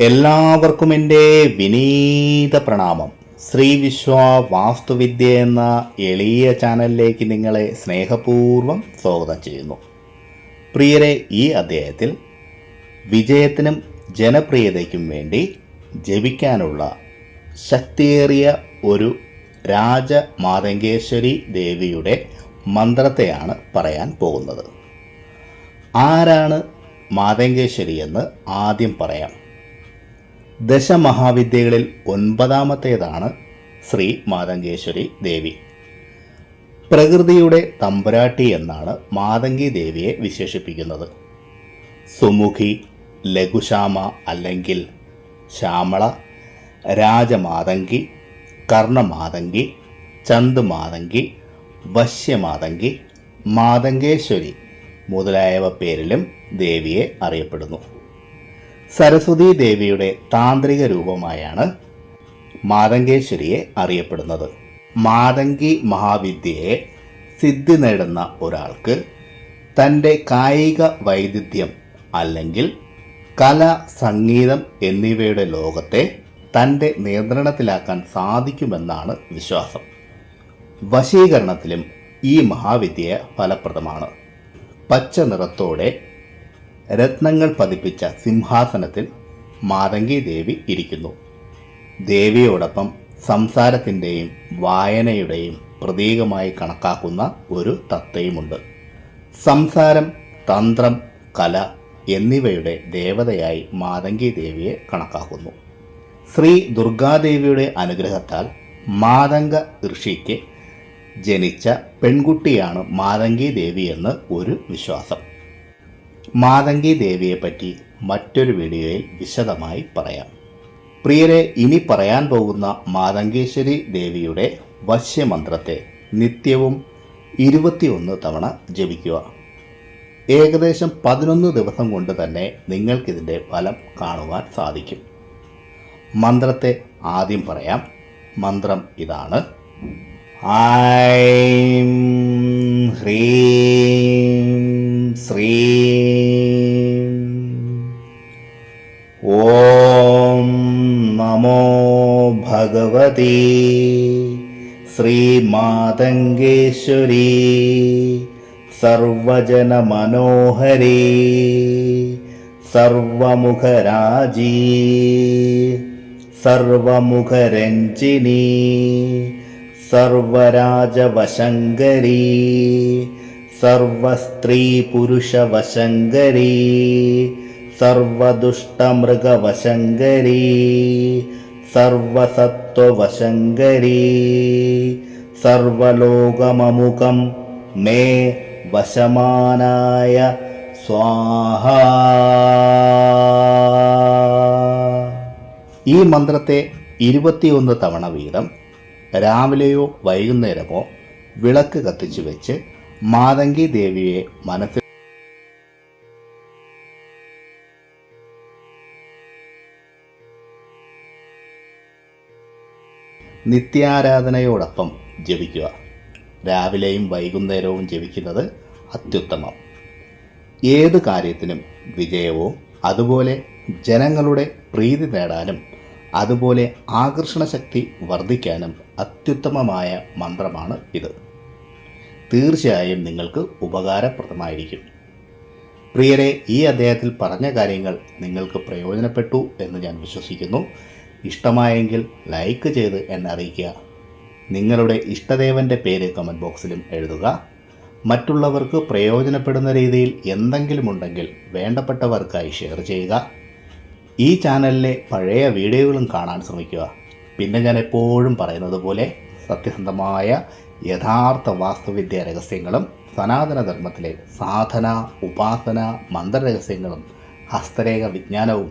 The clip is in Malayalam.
എല്ലാവർക്കും എന്റെ വിനീത പ്രണാമം. ശ്രീ വിശ്വ വാസ്തുവിദ്യ എന്ന എളിയ ചാനലിലേക്ക് നിങ്ങളെ സ്നേഹപൂർവം സ്വാഗതം ചെയ്യുന്നു. പ്രിയരെ ഈ അധ്യായത്തിൽ വിജയത്തിനും ജനപ്രിയതയ്ക്കും വേണ്ടി ജപിക്കാനുള്ള ശക്തിയേറിയ ഒരു രാജമാതങ്കേശ്വരി ദേവിയുടെ മന്ത്രത്തെയാണ് പറയാൻ പോകുന്നത്. ആരാണ് മാതങ്കേശ്വരി എന്ന് ആദ്യം പറയാം. ദശമഹാവിദ്യകളിൽ ഒൻപതാമത്തേതാണ് ശ്രീ മാതങ്കേശ്വരി ദേവി. പ്രകൃതിയുടെ തമ്പുരാട്ടി എന്നാണ് മാതങ്കി ദേവിയെ വിശേഷിപ്പിക്കുന്നത്. സുമുഖി ലഘുശ്യാമ അല്ലെങ്കിൽ ശ്യാമള രാജമാതങ്കി കർണമാതങ്കി ചന്ദ് മാതങ്കി വശ്യമാതങ്കി മാതങ്കേശ്വരി മുതലായവ പേരിലും ദേവിയെ അറിയപ്പെടുന്നു. സരസ്വതി ദേവിയുടെ താന്ത്രിക രൂപമായാണ് മാതങ്കേശ്വരിയെ അറിയപ്പെടുന്നത്. മാതങ്കി മഹാവിദ്യയെ സിദ്ധി നേടുന്ന ഒരാൾക്ക് തന്റെ കായിക വൈദഗ്ധ്യം അല്ലെങ്കിൽ കല സംഗീതം എന്നിവയുടെ ലോകത്തെ തന്റെ നിയന്ത്രണത്തിലാക്കാൻ സാധിക്കുമെന്നാണ് വിശ്വാസം. വശീകരണത്തിലും ഈ മഹാവിദ്യ ഫലപ്രദമാണ്. പച്ച നിറത്തോടെ രത്നങ്ങൾ പതിപ്പിച്ച സിംഹാസനത്തിൽ മാതങ്കി ദേവി ഇരിക്കുന്നു. ദേവിയോടൊപ്പം സംസാരത്തിന്റെയും വായനയുടെയും പ്രതീകമായി കണക്കാക്കുന്ന ഒരു തത്തയുമുണ്ട്. സംസാരം തന്ത്രം കല എന്നിവയുടെ ദേവതയായി മാതങ്കി ദേവിയെ കണക്കാക്കുന്നു. ശ്രീ ദുർഗാദേവിയുടെ അനുഗ്രഹത്താൽ മാതംഗ ഋഷിക്ക് ജനിച്ച പെൺകുട്ടിയാണ് മാതങ്കി ദേവി എന്ന് ഒരു വിശ്വാസം. മാതങ്കി ദേവിയെപ്പറ്റി മറ്റൊരു വീഡിയോയിൽ വിശദമായി പറയാം. പ്രിയരെ ഇനി പറയാൻ പോകുന്ന മാതങ്കേശ്വരി ദേവിയുടെ വശ്യമന്ത്രത്തെ നിത്യവും ഇരുപത്തിയൊന്ന് തവണ ജപിക്കുക. ഏകദേശം പതിനൊന്ന് ദിവസം കൊണ്ട് തന്നെ നിങ്ങൾക്കിതിന്റെ ഫലം കാണുവാൻ സാധിക്കും. മന്ത്രത്തെ ആദ്യം പറയാം. മന്ത്രം ഇതാണ്. ഐം ഹ്രീം നമോ ഭഗവതി ശ്രീമാതങ്കേശ്വരി സർവജനമനോഹരി സർവമുഖരാജീ സർവമുഖരഞ്ജിനി സർവരാജവശങ്കരീ സർവസ്ത്രീപുരുഷവശങ്കരീ സർവദുഷ്ടമൃഗവശങ്കരീ സർവസത്വവശങ്കരീ സർവലോകമമുഖം മേ വശമാനായ സ്വാഹ. ഈ മന്ത്രത്തെ ഇരുപത്തിയൊന്ന് തവണ വീതം രാവിലെയോ വൈകുന്നേരമോ വിളക്ക് കത്തിച്ചു വെച്ച് മാതങ്കി ദേവിയെ മനസ്സിൽ നിത്യാരാധനയോടൊപ്പം ജപിക്കുക. രാവിലെയും വൈകുന്നേരവും ജപിക്കുന്നത് അത്യുത്തമം. ഏത് കാര്യത്തിനും വിജയവും അതുപോലെ ജനങ്ങളുടെ പ്രീതി നേടാനും അതുപോലെ ആകർഷണ ശക്തി വർദ്ധിക്കാനും അത്യുത്തമമായ മന്ത്രമാണ് ഇത്. തീർച്ചയായും നിങ്ങൾക്ക് ഉപകാരപ്രദമായിരിക്കും. പ്രിയരെ ഈ അദ്ദേഹത്തിൽ പറഞ്ഞ കാര്യങ്ങൾ നിങ്ങൾക്ക് പ്രയോജനപ്പെട്ടു എന്ന് ഞാൻ വിശ്വസിക്കുന്നു. ഇഷ്ടമായെങ്കിൽ ലൈക്ക് ചെയ്ത് എന്നെ അറിയിക്കുക നിങ്ങളുടെ ഇഷ്ടദേവന്റെ പേര് കമന്റ് ബോക്സിലും എഴുതുക. മറ്റുള്ളവർക്ക് പ്രയോജനപ്പെടുന്ന രീതിയിൽ എന്തെങ്കിലും ഉണ്ടെങ്കിൽ വേണ്ടപ്പെട്ടവർക്കായി ഷെയർ ചെയ്യുക. ഈ ചാനലിലെ പഴയ വീഡിയോകളും കാണാൻ ശ്രമിക്കുക. പിന്നെ ഞാൻ എപ്പോഴും പറയുന്നത് പോലെ സത്യസന്ധമായ യഥാർത്ഥ വാസ്തുവിദ്യ രഹസ്യങ്ങളും സനാതന ധർമ്മത്തിലെ സാധന ഉപാസന മന്ത്രരഹസ്യങ്ങളും ഹസ്തരേഖ വിജ്ഞാനവും